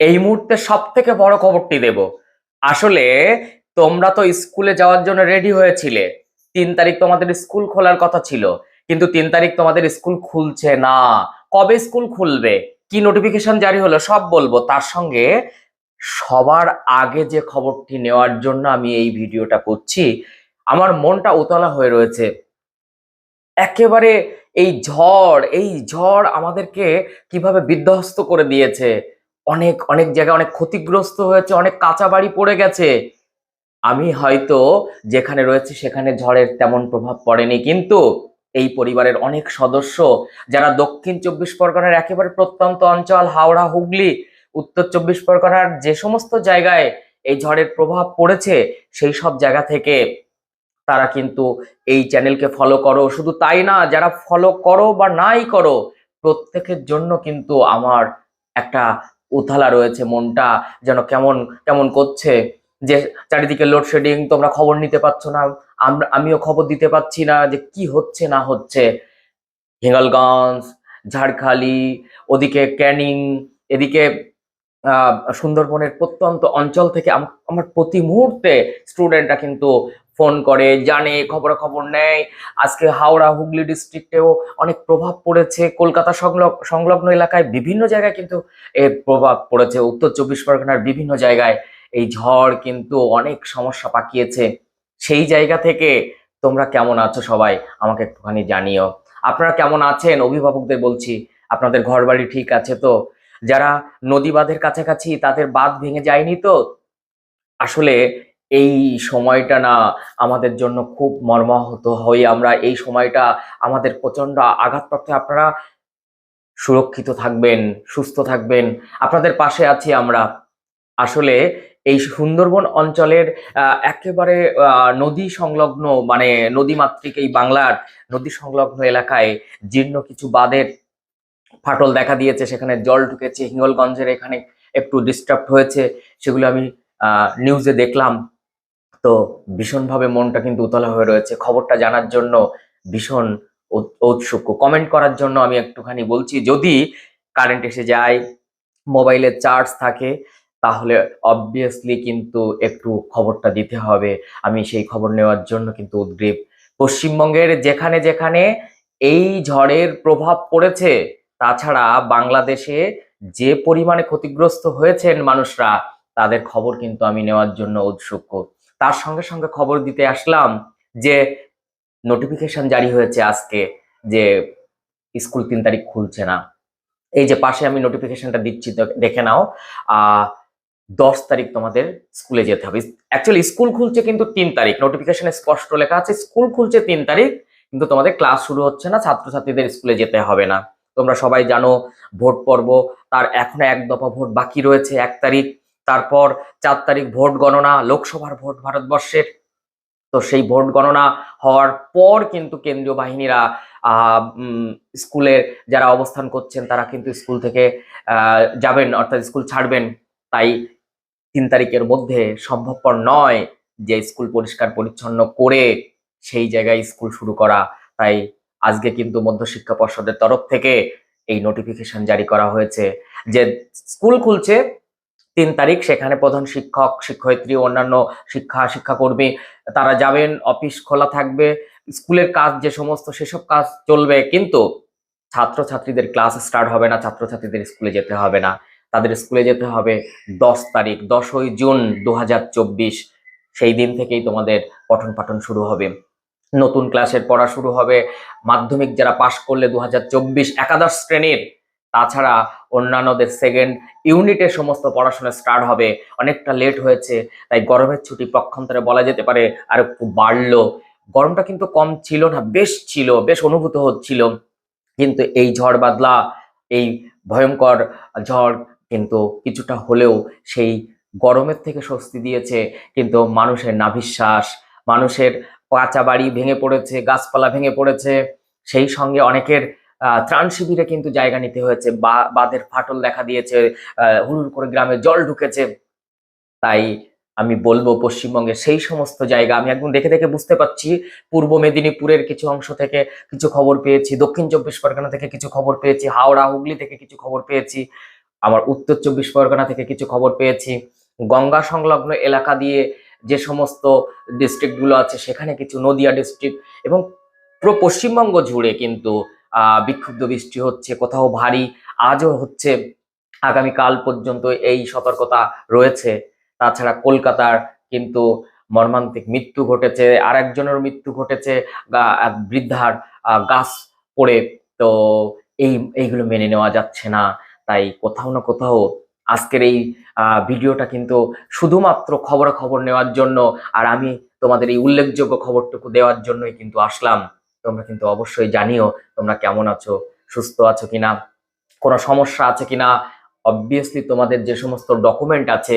এই মুহূর্তে সব থেকে বড় খবরটি দেব। আসলে তোমরা তো স্কুলে যাওয়ার জন্য রেডি হয়েছিলে। তিন তারিখ তোমাদের স্কুল খোলার কথা ছিল। কিন্তু তিন তারিখ তোমাদের স্কুল খুলছে না। কবে স্কুল খুলবে? কি নোটিফিকেশন জারি হলো সব বলব। তার সঙ্গে সবার আগে যে খবরটি নেওয়ার জন্য আমি এই ভিডিওটা করছি, আমার মনটা উতলা হয়ে রয়েছে। একেবারে এই ঝড় এই ঝড় আমাদেরকে কীভাবে বিধ্বস্ত করে দিয়েছে? অনেক অনেক জায়গায় অনেক ক্ষতিগ্রস্ত হয়েছে, অনেক কাঁচা বাড়ি পড়ে গেছে। আমি হয়তো যেখানে রয়েছে সেখানে ঝড়ের তেমন প্রভাব পড়েনি, কিন্তু এই পরিবারের অনেক সদস্য যারা দক্ষিণ চব্বিশ পরগনার একেবারে প্রত্যন্ত অঞ্চল, হাওড়া, হুগলি, উত্তর চব্বিশ পরগনার যে সমস্ত জায়গায় এই ঝড়ের প্রভাব পড়েছে, সেই সব জায়গা থেকে তারা কিন্তু এই চ্যানেলকে ফলো করো। শুধু তাই না, যারা ফলো করো বা নাই করো, প্রত্যেকের জন্য কিন্তু আমার একটা উথালা রয়েছে মনটা, যেন কেমন কেমন করছে, যে চারিদিকে লোডশেডিং তোমরা খবর নিতে পারছ না আমরা আমিও খবর দিতে পারছি না যে কি হচ্ছে, না হচ্ছে। হিঙ্গলগঞ্জ, ঝাড়খালি, ওদিকে ক্যানিং, এদিকে সুন্দরবনের প্রত্যন্ত অঞ্চল থেকে আমার প্রতি মুহূর্তে স্টুডেন্টরা কিন্তু ফোন করে, জানে, খবরাখবর নেয়। আজকে হাওড়া, হুগলি ডিস্ট্রিক্টেও অনেক প্রভাব পড়েছে। কলকাতা সংলগ- সংলগ্ন এলাকায় বিভিন্ন জায়গায় কিন্তু এর প্রভাব পড়েছে। উত্তর চব্বিশ পরগনার বিভিন্ন জায়গায় এই ঝড় কিন্তু অনেক সমস্যা পাকিয়েছে। সেই জায়গা থেকে তোমরা কেমন আছো সবাই? আমাকে একটুখানি জানিও। আপনারা কেমন আছেন? অভিভাবকদের বলছি, আপনাদের ঘর বাড়ি ঠিক আছে তো? যারা নদী বাঁধের কাছাকাছি তাদের বাঁধ ভেঙে যায়নি তো? আসলে এই সময়টা না আমাদের জন্য খুব মর্মাহত হই আমরা এই সময়টা আমাদের প্রচণ্ড আঘাতপ্রাপ্ত আপনারা সুরক্ষিত থাকবেন, সুস্থ থাকবেন। আপনাদের পাশে আছি আমরা। আসলে এই সুন্দরবন অঞ্চলের একেবারে নদী সংলগ্ন মানে নদীমাতৃক এই বাংলার নদী সংলগ্ন এলাকায় জীর্ণ কিছু বাঁধের ফাটল দেখা দিয়েছে। সেখানে জল ঢুকেছে। হিঙ্গলগঞ্জের এখানে একটু ডিস্টার্ব হয়েছে। সেগুলো আমি নিউজে দেখলাম। তো ভীষণভাবে মনটা কিন্তু উতলা হয়ে রয়েছে। খবরটা জানার জন্য ভীষণ ঔৎসুক্য। কমেন্ট করার জন্য আমি একটুখানি বলছি, যদি কারেন্ট এসে যায় মোবাইলে চার্জ থাকে, তাহলে অবভিয়াসলি কিন্তু একটু খবরটা দিতে হবে। আমি সেই খবর নেওয়ার জন্য কিন্তু উদ্গ্রীব। পশ্চিমবঙ্গের যেখানে যেখানে এই ঝড়ের প্রভাব পড়েছে, তাছাড়া বাংলাদেশে যে পরিমাণে ক্ষতিগ্রস্ত হয়েছেন মানুষরা, তাদের খবর কিন্তু আমি নেওয়ার জন্য উৎসুক তার সঙ্গে সঙ্গে খবর দিতে আসলাম যে নোটিফিকেশন জারি হয়েছে আজকে যে স্কুল তিন তারিখ খুলছে না। এই যে পাশে আমি নোটিফিকেশনটা দিচ্ছি দেখে নাও দশ তারিখ তোমাদের স্কুলে যেতে হবে। অ্যাকচুয়ালি স্কুল খুলছে কিন্তু তিন তারিখ। নোটিফিকেশনে স্পষ্ট লেখা আছে, স্কুল খুলছে তিন তারিখ, কিন্তু তোমাদের ক্লাস শুরু হচ্ছে না, ছাত্রছাত্রীদের স্কুলে যেতে হবে না। তোমরা সবাই জানো, ভোট পর্ব, তার এখনও এক দফা ভোট বাকি রয়েছে এক তারিখ। তারপর চার তারিখ ভোট গণনা, লোকসভার ভোট ভারতবর্ষের। তো সেই ভোট গণনা হওয়ার পর কিন্তু কেন্দ্রীয় বাহিনীরা স্কুলের যারা অবস্থান করছেন তারা কিন্তু স্কুল থেকে যাবেন, অর্থাৎ স্কুল ছাড়বেন। তাই তিন তারিখের মধ্যে সম্ভবপর নয় যে স্কুল পরিষ্কার পরিচ্ছন্ন করে সেই জায়গায় স্কুল শুরু করা। তাই আজকে কিন্তু মধ্যশিক্ষা পর্ষদের তরফ থেকে এই নোটিফিকেশন জারি করা হয়েছে যে স্কুল খুলছে তিন তারিখ, সেখানে প্রধান শিক্ষক, শিক্ষয়িত্রী, অন্যান্য শিক্ষা, শিক্ষাকর্মী, তারা যাবেন, অফিস খোলা থাকবে, স্কুলের কাজ যে সমস্ত সেসব কাজ চলবে, কিন্তু ছাত্রছাত্রীদের ক্লাস স্টার্ট হবে না, ছাত্রছাত্রীদের স্কুলে যেতে হবে না। তাদের স্কুলে যেতে হবে দশ তারিখ, দশই জুন দু হাজার চব্বিশ। সেই দিন থেকেই তোমাদের পঠন পাঠন শুরু হবে। নতুন ক্লাসের পড়া শুরু হবে। মাধ্যমিক যারা পাশ করলে দু হাজার চব্বিশ একাদশ শ্রেণির তাছাড়া অন্যান্যদের সেকেন্ড ইউনিটের সমস্ত পড়াশোনা স্টার্ট হবে। অনেকটা লেট হয়েছে, তাই গরমের ছুটি পক্ষান্তরে বলা যেতে পারে আর একটু বাড়লো। গরমটা কিন্তু কম ছিল না, বেশ ছিল, বেশ অনুভূত হচ্ছিল। কিন্তু এই ঝড় বাদলা, এই ভয়ঙ্কর ঝড় কিন্তু কিছুটা হলেও সেই গরমের থেকে স্বস্তি দিয়েছে। কিন্তু মানুষের নাভিশ্বাস, মানুষের কাঁচা বাড়ি ভেঙে পড়েছে, গাছপালা ভেঙে পড়েছে। সেই সঙ্গে অনেকের ত্রাণ শিবিরে কিন্তু জায়গা নিতে হয়েছে। বা বাঁধের ফাটল দেখা দিয়েছে আহ, হুড় করে গ্রামে জল ঢুকেছে। তাই আমি বলব পশ্চিমবঙ্গে সেই সমস্ত জায়গা। আমি একদম দেখে দেখে বুঝতে পারছি পূর্ব মেদিনীপুরের কিছু অংশ থেকে কিছু খবর পেয়েছি দক্ষিণ চব্বিশ পরগনা থেকে কিছু খবর পেয়েছি হাওড়া হুগলি থেকে কিছু খবর পেয়েছি আমার উত্তর চব্বিশ পরগনা থেকে কিছু খবর পেয়েছি। গঙ্গা সংলগ্ন এলাকা দিয়ে যে সমস্ত ডিস্ট্রিক্টগুলো আছে সেখানে কিছু নদিয়া ডিস্ট্রিক্ট এবং পুরো পশ্চিমবঙ্গ জুড়ে কিন্তু বিক্ষুব্ধ বৃষ্টি হচ্ছে, কোথাও ভারী আজও হচ্ছে আগামীকাল পর্যন্ত এই সতর্কতা রয়েছে। তাছাড়া কলকাতার কিন্তু মর্মান্তিক মৃত্যু ঘটেছে আর একজনের মৃত্যু ঘটেছে বৃদ্ধার গাছ পড়ে, তো এই, এইগুলো মেনে নেওয়া যাচ্ছে না। তাই কোথাও না কোথাও আজকের এই ভিডিওটা কিন্তু শুধুমাত্র খবরাখবর নেওয়ার জন্য, আর আমি তোমাদের এই উল্লেখযোগ্য খবরটুকু দেওয়ার জন্যই কিন্তু আসলাম। তোমরা কিন্তু অবশ্যই জানিও তোমরা কেমন আছো, সুস্থ আছো কিনা, কোনো সমস্যা আছে কিনা। অবভিয়াসলি তোমাদের যে সমস্ত ডকুমেন্ট আছে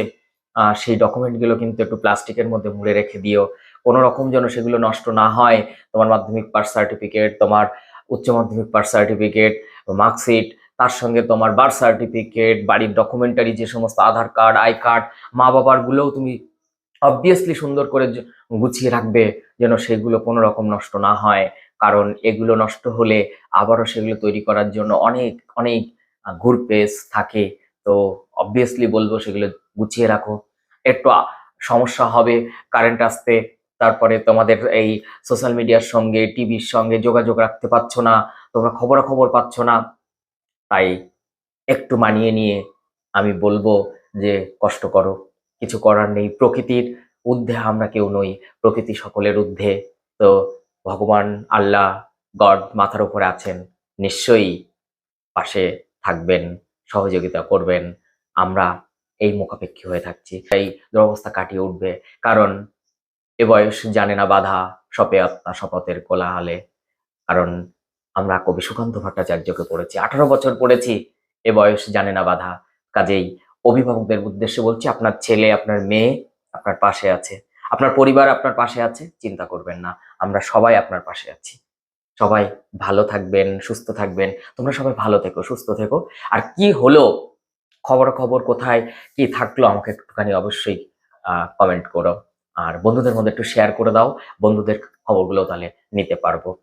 সেই ডকুমেন্টগুলো কিন্তু একটু প্লাস্টিকের মধ্যে মুড়ে রেখে দিও। কোনো রকম যেন সেগুলো নষ্ট না হয়, তোমার মাধ্যমিক পাস সার্টিফিকেট তোমার উচ্চ মাধ্যমিক পাস সার্টিফিকেট মার্কশিট তার সঙ্গে তোমার বার্থ সার্টিফিকেট বাড়ির ডকুমেন্টারি যে সমস্ত আধার কার্ড আই কার্ড মা বাবার গুলোও তুমি অবভিয়াসলি সুন্দর করে গুছিয়ে রাখবে, যেন সেগুলো কোনো রকম নষ্ট না হয়। কারণ এগুলো নষ্ট হলে আবারও সেগুলো তৈরি করার জন্য অনেক অনেক ঘুর পেস থাকে। তো অবভিয়াসলি বলব সেগুলো গুছিয়ে রাখো। একটু সমস্যা হবে কারেন্ট আসতে, তারপরে তোমাদের এই সোশ্যাল মিডিয়ার সঙ্গে টিভির সঙ্গে যোগাযোগ রাখতে পারছ না, তোমরা খবরাখবর পাচ্ছ না। তাই একটু মানিয়ে নিয়ে আমি বলব যে কষ্ট করো। কিছু করার নেই। প্রকৃতির ঊর্ধ্বে আমরা কেউ নই। প্রকৃতি সকলের ঊর্ধ্বে। তো ভগবান আল্লাহ গড মাথার উপরে আছেন, নিশ্চয়ই পাশে থাকবেন, সহযোগিতা করবেন। আমরা এই মুখাপেক্ষী হয়ে থাকছি। তাই দুরবস্থা কাটিয়ে উঠবে। কারণ এ বয়স জানে না বাধা, সপে আত্মা শপথের কোলাহলে। কারণ আমরা কবি সুকান্ত ভট্টাচার্যকে পড়েছি, আঠারো বছর পড়েছি, এ বয়স জানে না বাধা। কাজেই অভিভাবকদের উদ্দেশ্যে বলছি, আপনার ছেলে, আপনার মেয়ে আপনার পাশে আছে। আপনার পরিবার আপনার পাশে আছে, চিন্তা করবেন না। আমরা সবাই আপনার পাশে আছি। সবাই ভালো থাকবেন, সুস্থ থাকবেন। তোমরা সবাই ভালো থেকো, সুস্থ থেকো। আর কি হলো? খবর খবর কোথায়? কি থাকল? আমাকে একটুখানি অবশ্যই কমেন্ট করো। আর বন্ধুদের মধ্যে একটু শেয়ার করে দাও। বন্ধুদের খবরগুলো তাহলে নিতে পারব।